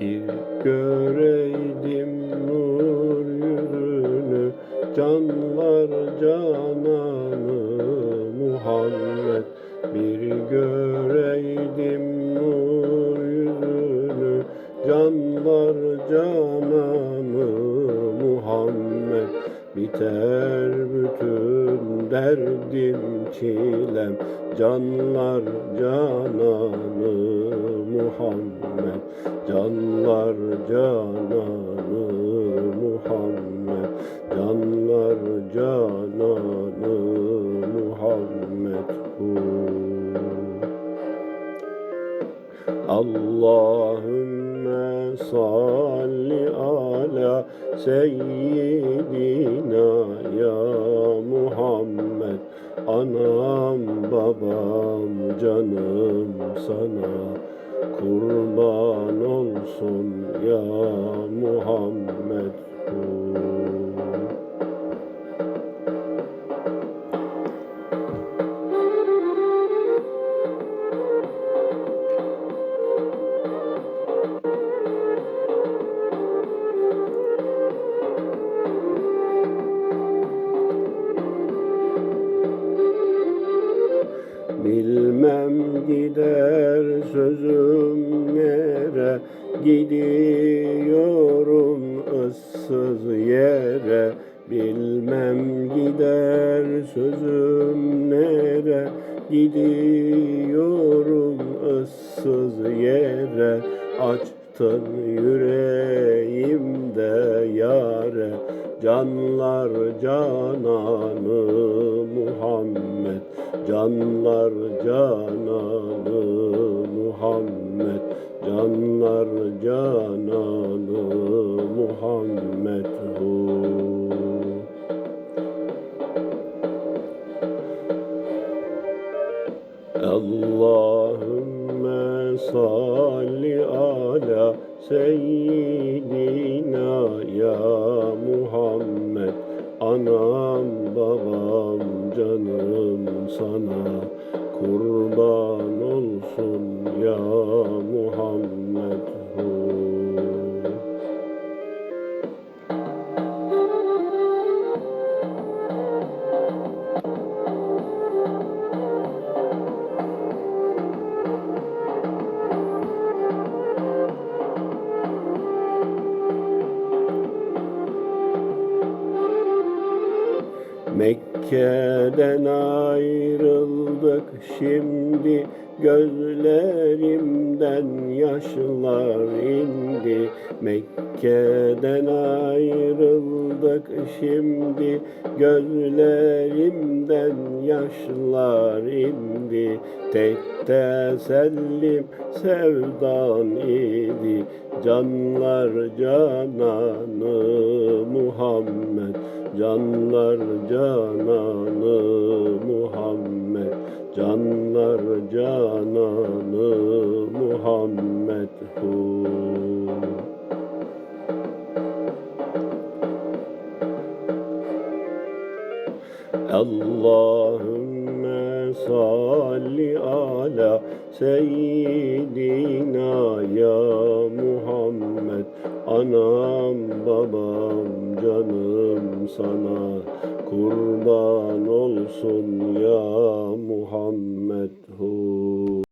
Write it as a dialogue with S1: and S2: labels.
S1: Bir göreydim nur yüzünü Canlar cananı Muhammed. Bir göreydim nur yüzünü Canlar cananı Muhammed. Biter derdim çilem Canlar cananı Muhammed. Canlar cananı Muhammed. Canlar cananı Muhammed. Allahümme salli ala seyyidina ya Anam babam canım sana kurban olsun ya Muhammed hu. Bilmem gider sözüm nere Gidiyorum ıssız yere. Bilmem gider sözüm nere Gidiyorum ıssız yere. Açtın yüreğimde yare Canlar cananı Muhammed Canlar cananı Muhammed Canlar cananı Muhammed hu. Allahümme salli ala seyyidina ya Anam babam canım sana kurban olsun ya Muhammed hu. Mekke'den ayrıldık. Şimdi Gözlerimden yaşlar indi. Mekke'den ayrıldık. Şimdi Gözlerimden yaşlar indi. Tek tesellim sevdan idi. Canlar cananı Muhammed Canlar cananı Muhammed Canlar cananı Muhammed hu. Allahümme salli ala seyyidina ya Muhammed Anam babam canım sana kurban olsun ya Muhammed hu.